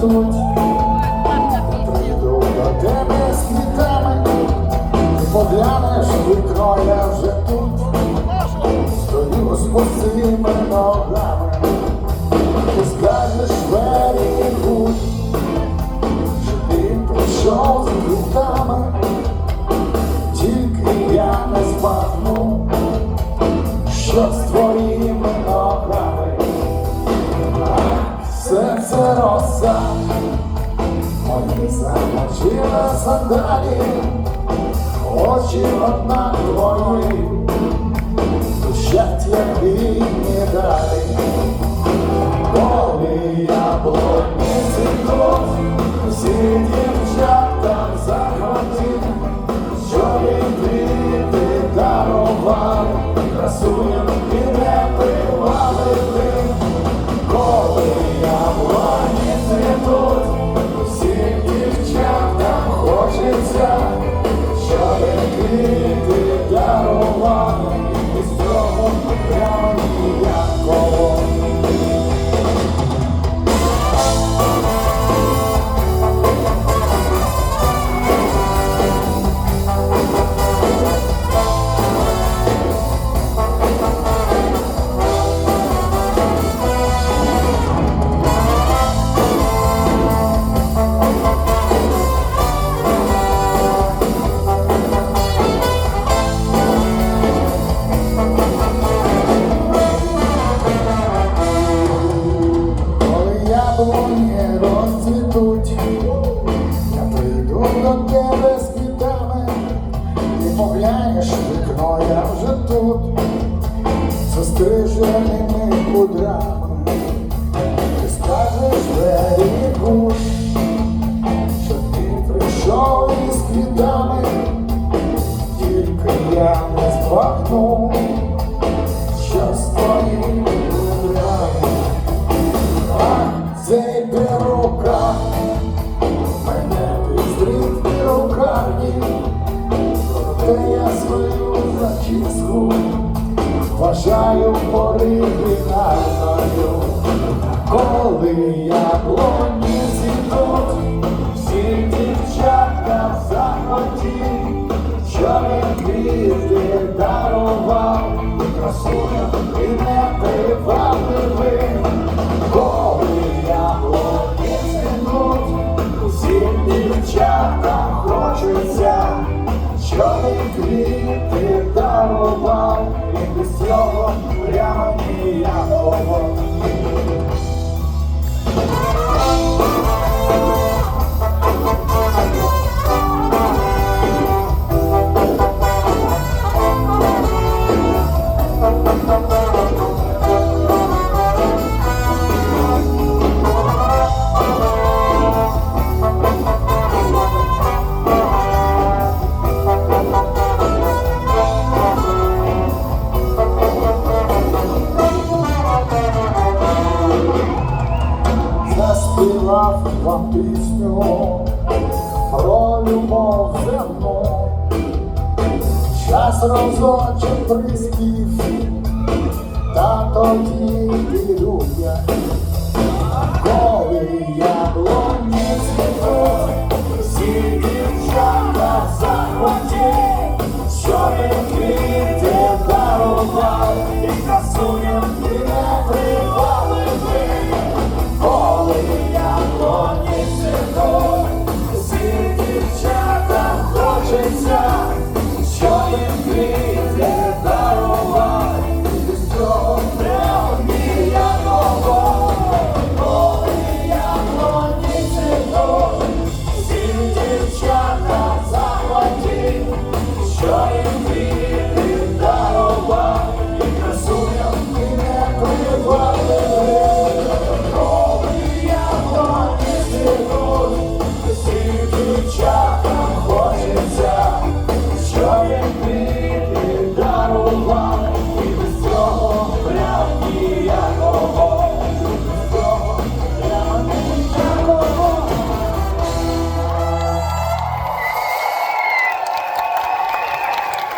тут Іду до тебе з квітами, поглянеш вікно, я вже тут, стою з пустими ногами, ти скажеш вері будь, що ти прийшов з квітами, тільки я не збагну, що з твоїми ногами. Серце роса мої замочила сандалі. Очі однак твої, щастя не дали, Коли я блокниці Щоб дарувала і з цього розцвітуть, я прийду до тебе з квітами, ти поглянеш вікно, я вже тут, з остриженими кудрами, Мене підстриг перукарні, проте я свою зачіску вважаю оригінальною. Коли я блоні зійдуть, всі дівчатка захотів, що він квіти дарував, і що квіти дарував, і без цього прямо ніякого. Любов земну. Час розочок приспів, та тоді піду я,